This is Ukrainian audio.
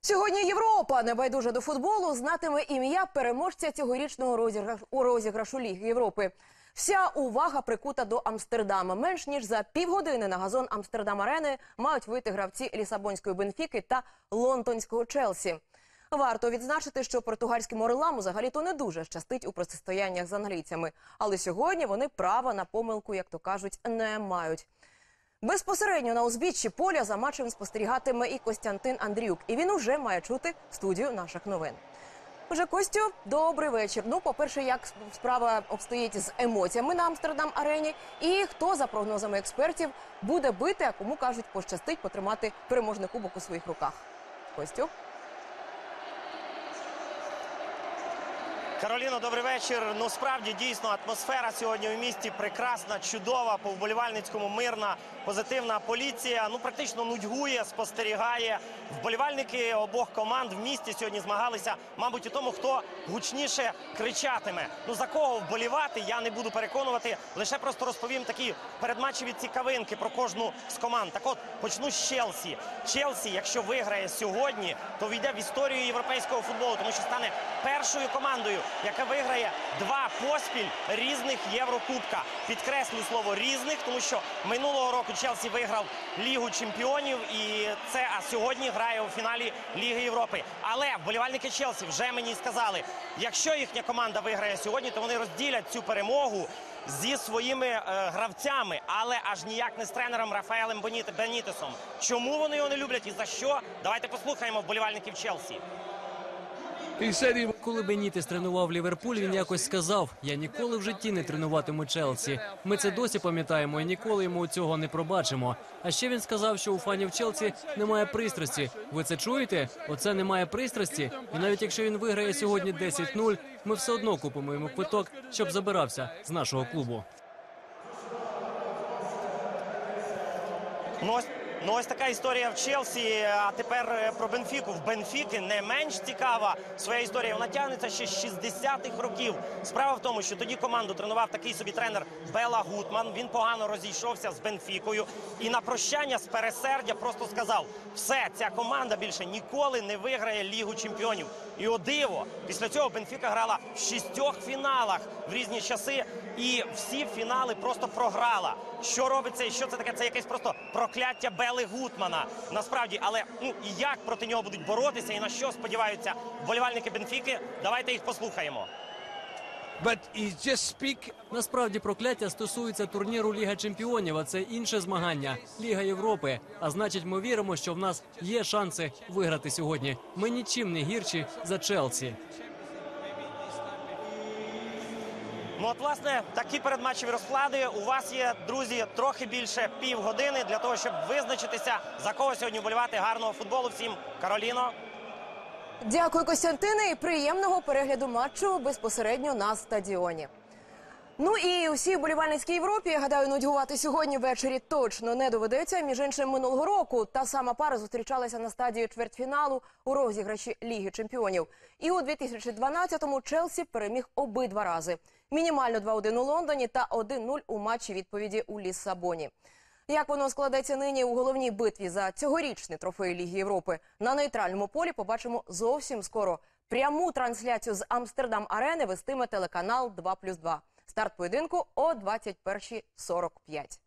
Сьогодні Європа, небайдужа до футболу, знатиме ім'я переможця цьогорічного розіграшу, у розіграшу Ліги Європи. Вся увага прикута до Амстердама. Менш ніж за півгодини на газон Амстердам-арени мають вийти гравці Лісабонської Бенфіки та лондонського Челсі. Варто відзначити, що португальським орлам взагалі-то не дуже щастить у протистояннях з англійцями. Але сьогодні вони права на помилку, як то кажуть, не мають. Безпосередньо на узбіччі поля за матчем спостерігатиме і Костянтин Андріюк. І він уже має чути студію наших новин. Уже Костю, добрий вечір. Ну, по-перше, як справа обстоїть з емоціями на Амстердам арені, і хто, за прогнозами експертів, буде бити, а кому кажуть, пощастить потримати переможний кубок у своїх руках. Костю. Кароліно, добрий вечір. Ну справді дійсно атмосфера сьогодні у місті прекрасна, чудова, по вболівальницькому мирна, позитивна поліція. Ну практично нудьгує, спостерігає. Вболівальники обох команд в місті сьогодні змагалися, мабуть, у тому, хто гучніше кричатиме. Ну за кого вболівати, я не буду переконувати. Лише просто розповім такі передматчеві цікавинки про кожну з команд. Так от почну з Челсі. Челсі, якщо виграє сьогодні, то війде в історію європейського футболу, тому що стане першою командою, яка виграє два поспіль різних Єврокубка. Підкреслю слово різних, тому що минулого року Челсі виграв Лігу чемпіонів, і це а сьогодні грає у фіналі Ліги Європи. Але вболівальники Челсі вже мені сказали, якщо їхня команда виграє сьогодні, то вони розділять цю перемогу. Зі своїми е, гравцями, але аж ніяк не з тренером Рафаелем Бенітесом. Чому вони його не люблять і за що? Давайте послухаємо вболівальників Челсі. Коли Бенітес тренував Ліверпуль, він якось сказав: я ніколи в житті не тренуватиму Челсі. Ми це досі пам'ятаємо і ніколи йому цього не пробачимо. А ще він сказав, що у фанів Челсі немає пристрасті. Ви це чуєте? Оце немає пристрасті. І навіть якщо він виграє сьогодні 10-0, ми все одно купимо йому квиток, щоб забирався з нашого клубу. Ну ось, така історія в Челсі. А тепер е, про Бенфіку. В Бенфіки не менш цікава своя історія. Вона тягнеться ще з 60-х років. Справа в тому, що тоді команду тренував такий собі тренер Бела Гутман. Він погано розійшовся з Бенфікою. І на прощання з пересердя просто сказав: все, ця команда більше ніколи не виграє Лігу чемпіонів. І о диво, після цього Бенфіка грала в шістьох фіналах в різні часи, і всі фінали просто програла. Що робиться і що це таке? Це якесь просто прокляття Бели Гутмана. Насправді, але ну і як проти нього будуть боротися, і на що сподіваються вболівальники Бенфіки? Давайте їх послухаємо. but he just speak Насправді прокляття стосується турніру Ліга Чемпіонів, а це інше змагання Ліга Європи. А значить, ми віримо, що в нас є шанси виграти сьогодні. Ми нічим не гірші за Челсі. Ну от, власне, такі передматчеві розклади. У вас є, друзі, трохи більше півгодини для того, щоб визначитися, за кого сьогодні вболівати гарного футболу. Всім Кароліно. Дякую, Костянтине, і приємного перегляду матчу безпосередньо на стадіоні. Ну і усій вболівальницькій Європі, я гадаю, нудьгувати сьогодні ввечері точно не доведеться. Між іншим, минулого року та сама пара зустрічалася на стадії чвертьфіналу у розіграші Ліги Чемпіонів. І у 2012-му Челсі переміг обидва рази. Мінімально 2-1 у Лондоні та 1-0 у матчі відповіді у Ліссабоні. Як воно складеться нині у головній битві за цьогорічний трофей Ліги Європи на нейтральному полі, побачимо зовсім скоро. Пряму трансляцію з Амстердам Арени вестиме телеканал 2+,2. Старт поєдинку о 21.45.